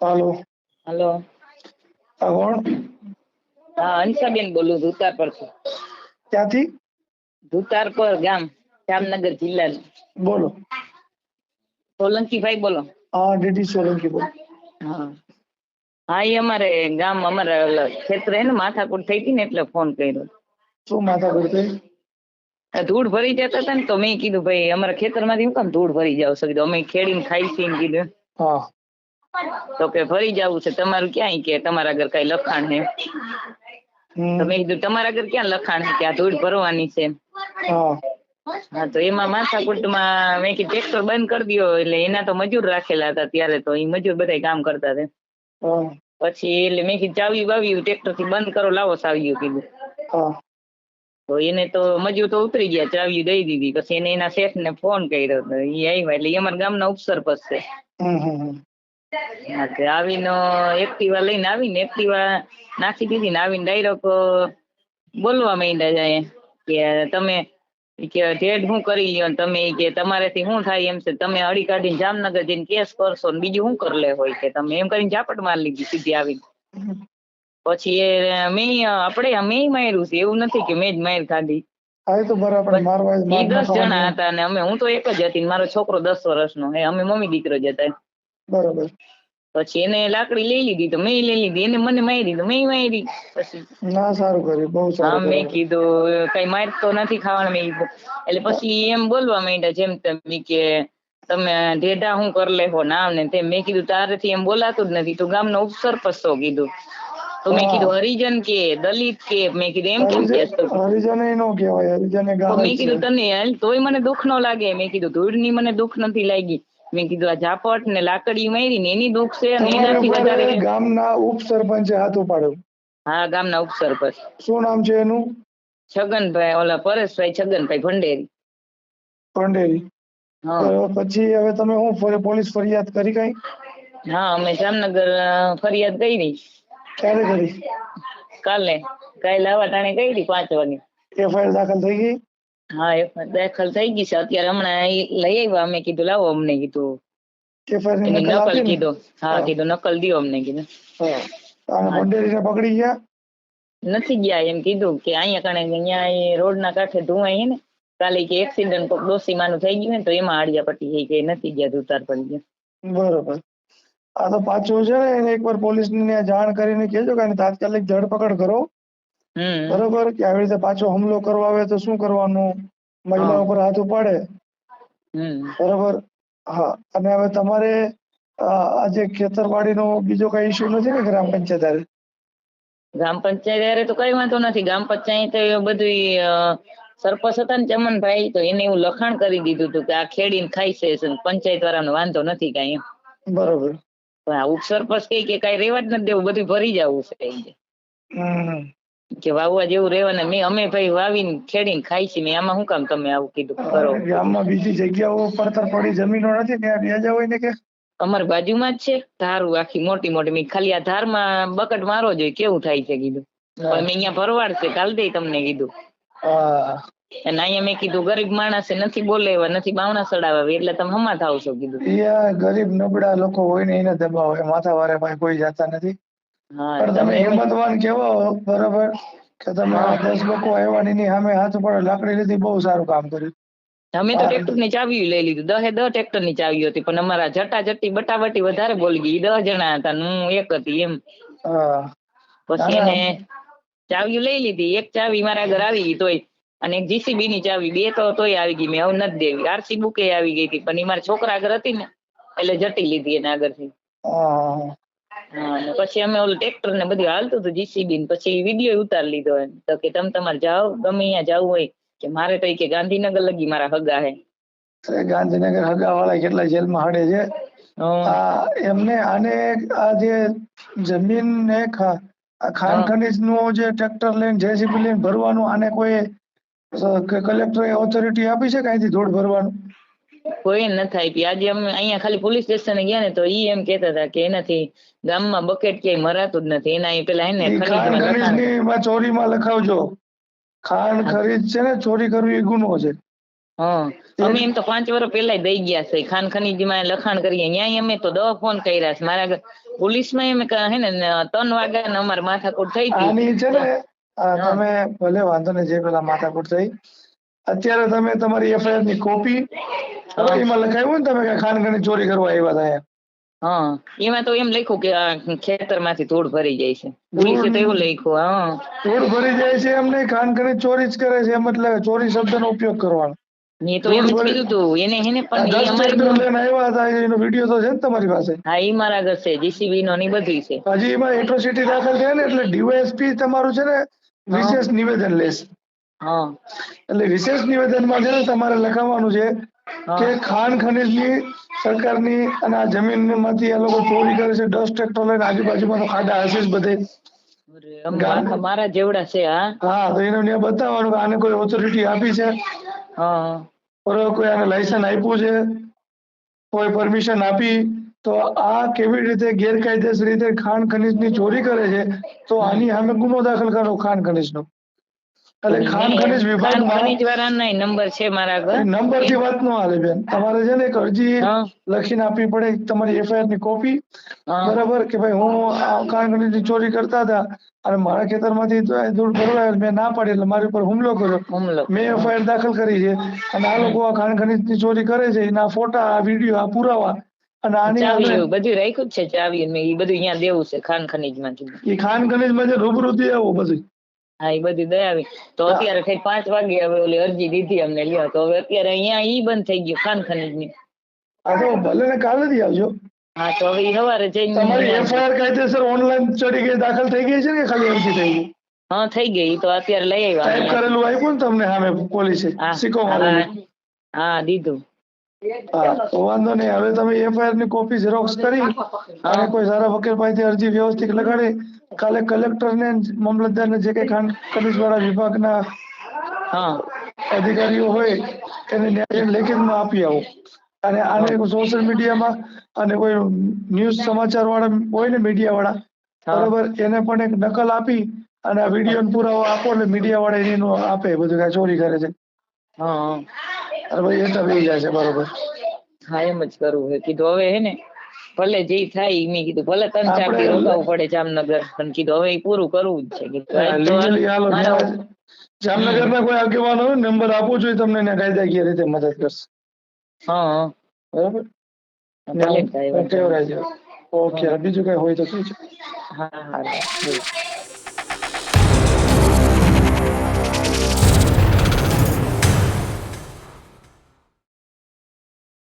હાલો. Hello. આ કોણ? હા હંસાબેન બોલું ધુતાર પરથી ક્યાંથી? ધુતારપર ગામ જામનગર જિલ્લા. બોલો. સોલંકીભાઈ બોલો. હા ડીડી સોલંકી બોલો. હા. હા એ અમારે ગામ અમારે ક્ષેત્ર હે ને માથાકૂટ થઈ હતી ને એટલે ફોન કર્યો. શું માથા થઈ? ધૂળ ભરી જતા હતા ને તો મેં કીધું ભાઈ અમારા ખેતરમાંથી હું કામ ધૂળ ભરી જાવ છો કીધું અમે ખેડીને ખાઈ છીએ કીધું. હા. તો કે ફરી જવું છે તમારું ક્યાંય કે? તમારા ઘર કઈ લખાણ હે તમે મેં કીધું તમારા ઘર ક્યાં લખાણ હે કે આ ધૂળ ભરવાની છે? હા. તો એમાં માથાકૂટમાં મેં કીધું ટ્રેક્ટર બંધ કરી દો એટલે એના તો મજૂર રાખેલા હતા ત્યારે તો એ મજૂર બધા કામ કરતા હતા. પછી એટલે મેં કીધું ચાવી બાવી ટ્રેક્ટરથી બંધ કરો લાવો સાવ્યું કીધું. તો એને તો મજૂર તો ઉતરી ગયા ચાવી દઈ દીધી. પછી એને એના શેઠ ને ફોન કર્યો તો એ આવ્યા એટલે અમારા ગામના ઉપસરપંચ છે. આવીને એક્ટિવા લઈને આવીને એક્ટિવા નાખી દીધી ને આવીને ડાયરેક્ટ બોલવા માંડ્યા જાય કે તમે કે ઢેઢ હું કરી લ્યો તમે કે તમારેથી શું થાય એમ છે. તમે અડી કાઢીને જામનગર જઈને કેસ કરશો ને બીજું શું કરલે હોય કે તમે એમ કરીને ઝાપટ મારી લીધી સીધી આવીને. પછી એ મેં આપણે મેં માર્યું છે એવું નથી કે મેં જ માર ખાધી. આ તો બરાબર મારવા ઈ દસ જણા હતા ને અમે હું તો એક જ હતી મારો છોકરો દસ વર્ષનો. હે અમે મમ્મી દીકરો જ હતા. બરાબર. પછી એને લાકડી લઈ લીધી તો મેં લઈ લીધી એને મને મારી તો મેં મારી. પછી ના સારું કર્યું બહુ હા સારું મેં કીધું કઈ માર તો નથી ખાવાનું મેં એટલે પછી એમ બોલવા માંડ્યા જેમ તેમ કે તમે ઢેઢા હું કરી લેહો ના ને તેમ મેં કીધું તારેથી એમ બોલાતું જ નથી તું ગામનો ઉપસરપંચ છો કીધું. તો મેં કીધું હરિજન કે દલિત કે મેં કીધું એમ કેમ કે હરિજન નો કહેવાય હરિજન ગામ મેં કીધું તને તોય મને દુખ ન લાગે. મેં કીધું ધૂળની મને દુખ નથી લાગી. મેં કીધું આ ઝાપટ ને લાકડી મારી ને એની દુખ છે અને એનાથી વધારે ગામના ઉપસરપંચે હાથ ઉપાડ્યો. હા ગામના ઉપસરપંચ. શું નામ છે એનું? છગનભાઈ ઓલા પરેશભાઈ છગનભાઈ ભંડેરી. ભંડેરી. હા. પછી હવે તમે હું ફરી પોલીસ ફરિયાદ કરી કઈ? હા અમે જામનગર ફરિયાદ કરી. ક્યારે કરી? કાલે. કાલે ટાણે કરી પાંચ વાગે. એફઆઈઆર દાખલ થઈ ગઈ? હા એફઆઈઆર દાખલ થઈ ગઈ છે. અત્યારે હમણાં લઈ આવ્યા. અમે કીધું લાવો અમને કીધું. એફઆઈઆરની નકલ કીધું. હા હા. કીધું નકલ દ્યો અમને કીધું. હા. પકડી ગયા? નથી ગયા. એમ કીધું કે અહીંયા કણે અહીંયા રોડ ના કાંઠે ધુવાય ને. કાલે કે એક્સિડન્ટ કોક ડોસીમાનું થઈ ગયું ને તો એમાં આડિયા પટ્ટી થઈ કે નથી ગયા ધુતાર પડી ગયા. બરોબર. આ તો પાછું છે ને એને એકવાર પોલીસ ને જાણ કરીને કેજો કે તાત્કાલિક ધરપકડ કરો. બરોબર? કે આવી રીતે પાછો હુમલો કરવા આવે તો શું કરવાનું? મહિલા ઉપર હાથ ઉપાડે. બરોબર? હા. અને હવે તમારે આજે ખેતરવાડીનો બીજો કઈ ઇશ્યુ નથી ને ગ્રામ પંચાયત હારે? ગ્રામ પંચાયત હારે તો કઈ વાંધો નથી. ગ્રામ પંચાયત બધી સરપંચ હતા ને ચમનભાઈ તો એને એવું લખાણ કરી દીધું હતું કે આ ખેડીને ખાઈ છે પંચાયત વાળાનો વાંધો નથી કાંઈ બરોબર. પણ આ ઉપસરપંચ કહે કે કઈ રેવા જ નથી દેવું બધું ભરી જવું છે કે. વાવવા જેવું રેવાને મેં અમે ભાઈ વાવીને ખેડીને ખાઈ છીએ આમાં શું કામ તમે આવું કીધું કરો? ગામમાં બીજી જગ્યાઓ પડતર પડી જમીનો નથી ત્યાં વ્યાજા હોય ને કે? અમાર બાજુમાં જ છે ધારું આખી મોટી મોટી મેં ખાલી આ ધારમાં બકટ મારો જોઈએ કેવું થાય છે કીધું. પણ મેં અહીંયા ભરવાડ છે કાલ દે તમને કીધું. અને અહીંયા મેં કીધું ગરીબ માણસે નથી બોલે એવા નથી બાવણા ચડાવે એટલે તમે હમા થાવ છો કીધું યા ગરીબ નબળા લોકો હોય ને એને દબાવ માથા વારે ભાઈ કોઈ જાતા નથી. પણ તમે હિંમતવાન કેવો બરાબર? કે તમે દસ લોકો આવ્યા એની સામે હાથ ઉપર લાકડી લીધી બહુ સારું કામ કર્યું. અમે તો ટ્રેક્ટરની ચાવી લઈ લીધું દહે દહ ટ્રેક્ટરની ચાવી હતી પણ અમારા જટા જટી બટાબટી વધારે બોલી ગઈ દહ જણા હતા ને હું એક હતી એમ. હા. પછી. એને ચાવી લઈ લીધી એક ચાવી મારા આગળ આવી ગઈ તોય અને એક જીસીબી ની ચાવી બે તો તોય આવી ગઈ. મેં હવે નથી દેવી. આરસી બુકે આવી ગઈ હતી પણ મારા છોકરા આગળ હતી ને એટલે જટી લીધી એના આગળથી. અને પછી અમે ઓલું ટ્રેક્ટર ને બધું હાલતું હતું જીસીબી પછી વીડિયો ઉતારી લીધો એમ. તો કે તમે તમારે જાઓ ગમે અહીંયા જવું હોય કે મારે તો કે ગાંધીનગર લગી મારા હગા હે. ગાંધીનગર હગા વાળા કેટલા જેલમાં હડે છે? એમને આને આ જે જમીન ને ખાણ ખનીજનું જે ટ્રેક્ટર લઈને જેસીબી લઈને ભરવાનું આને કોઈ કલેક્ટરે ઓથોરિટી આપી છે કાંઈથી ધૂળ ભરવાનું? કોઈ નથી આપી. આજે અમે અહીંયા ખાલી પોલીસ સ્ટેશને ગયા ને તો ઈ એમ કહેતા હતા કે એનાથી ગામમાં બકેટ ક્યાંય મરાતું જ નથી. એના ઈ પેલા એને ચોરીમાં લખાવજો. ખાણ ખરીદ છે ને ચોરી કરવી એ ગુનો છે. હા. અમે એમ તો પાંચ વર્ષ પહેલા દઈ ગયા છે. ખાન ખનીજમાં લખાણ કરીએ. ન્યાય અમે તો દવા ફોન કર્યા છે. મારા પોલીસમાં એમ હે ને ત્રણ વાગ્યા ને અમારે માથાકૂટ થઈ હતી છે ને તમે ભલે વાંધો નહીં જે પેલા માથાકૂટ થઈ. અત્યારે તમે તમારી એફઆઈઆરની કોપી એમાં લખાયું ને તમે કે ખાનગની ચોરી કરવા આવ્યા હતા એમ. હા. એમાં તો એમ લખ્યું કે ખેતર ખેતરમાંથી ધૂળ ભરી જાય છે. પોલીસે તો એવું લખ્યું હા. ધૂળ ભરી જાય છે એમ નહીં ખાનગની ચોરી જ કરે છે એમ એટલે ચોરી શબ્દનો ઉપયોગ કરવાનો. એ તો એમ જ કીધું તું. એને એને પણ અમારી લઈને આવ્યા હતા એનો વીડિયો તો છે ને તમારી પાસે? હા એ મારા આગળ છે જીસીબી નો ની બધી છે. હજી એમાં એટ્રોસિટી દાખલ થયા ને એટલે ડીવાયએસપી તમારું છે ને વિશેષ નિવેદન લેશ. હા. એટલે વિશેષ નિવેદનમાં છે ને તમારે લખાવવાનું છે. કે ખાણ ખનીજની સરકારની અને આ જમીનમાંથી આ લોકો ચોરી કરે છે દસ ટ્રેક્ટર લઈને આજુબાજુમાં ખાડા હશે જ બધે. મારા જેવડા છે હા? હા તો એને ત્યાં બતાવવાનું કે આને કોઈ ઓથોરિટી આપી છે. હા બરોબર કોઈ આને લાયસન્સ આપ્યું છે કોઈ પરમિશન આપી. તો આ કેવી રીતે ગેરકાયદેસર રીતે ખાણ ખનીજની ચોરી કરે છે તો આની સામે ગુનો દાખલ કરો ખાણ ખનીજનો. એટલે ખાણ ખનીજ વિભાગ વાળાના નંબર છે મારા આગળ. નંબરથી વાત નો હાલે બેન. તમારે છે ને એક અરજી. લખીને આપવી પડે તમારી એફઆઈઆરની કોપી. બરાબર કે ભાઈ હું ખાણ ખનીજની ચોરી કરતા હતા અને મારા ખેતરમાંથી માંથી દૂર ભરવા મેં ના પાડી એટલે મારી ઉપર હુમલો કર્યો. મેં એફઆઈઆર દાખલ કરી છે અને આ લોકો આ ખાણ ખનીજની ચોરી કરે છે એના ફોટા આ વીડિયો આ પુરાવા અને આની ચાવી આપણે બધું રાખ્યું જ છે ચાવી ને એ બધું અહીંયા દેવું છે ખાન ખનીજમાંથી એ ખાણ ખનીજમાં જે રૂબરૂ થી આવો બધું. હા એ બધી દયાવી તો અત્યારે પાંચ વાગે હવે ઓલી અરજી દીધી અમને લ્યો. તો હવે અત્યારે અહીંયા ઈ બંધ થઈ ગયું ખાન ખનીજની તો ભલે ને કાલે થી આવજો. હા તો હવે સવારે તમારી જઈને એફઆઈઆર કાયદેસર ઓનલાઈન ચડી ગઈ દાખલ થઈ ગઈ છે કે ખાલી અરજી થઈ ગઈ? હા થઈ ગઈ. તો અત્યારે લઈ ટાઈપ આવ્યા કરેલું આપ્યું ને તમને સામે પોલીસે હા સિક્કો હા દીધું. તો વાંધો નહીં. હવે તમે એફઆઈઆરની કોપી ઝેરોક્સ કરી અને કોઈ સારા વકીલ પાસેથી અરજી વ્યવસ્થિત લગાડી કાલે કલેક્ટર ને મામલતદાર ને જે કઈ ખાન ખનીજ વિભાગના હા. અધિકારીઓ હોય એને ન્યાય લેખિતમાં આપી આવો. અને આને સોશિયલ મીડિયામાં અને કોઈ ન્યૂઝ સમાચાર વાળા હોય ને મીડિયા વાળા બરોબર એને પણ એક નકલ આપી અને આ વીડિયો પુરાવો આપો એટલે મીડિયા વાળા એને એનું આપે બધું કઈ ચોરી કરે છે. હા. હા. ભાઈ જાય છે બરોબર. હા એમ જ કરવું છે કીધું હવે હે ને ભલે જે થાય મેં કીધું ભલે ત્રણ ચાર દી રોકાવું પડે જામનગર પણ કીધું હવે પૂરું કરવું જ છે. કીધું જામનગર ના કોઈ આગેવાનો નંબર આપો જોઈએ તમને એને કાયદાકીય રીતે મદદ કરશે. હા બરાબર? ઓકે બીજું કઈ હોય તો શું છે? હા હા.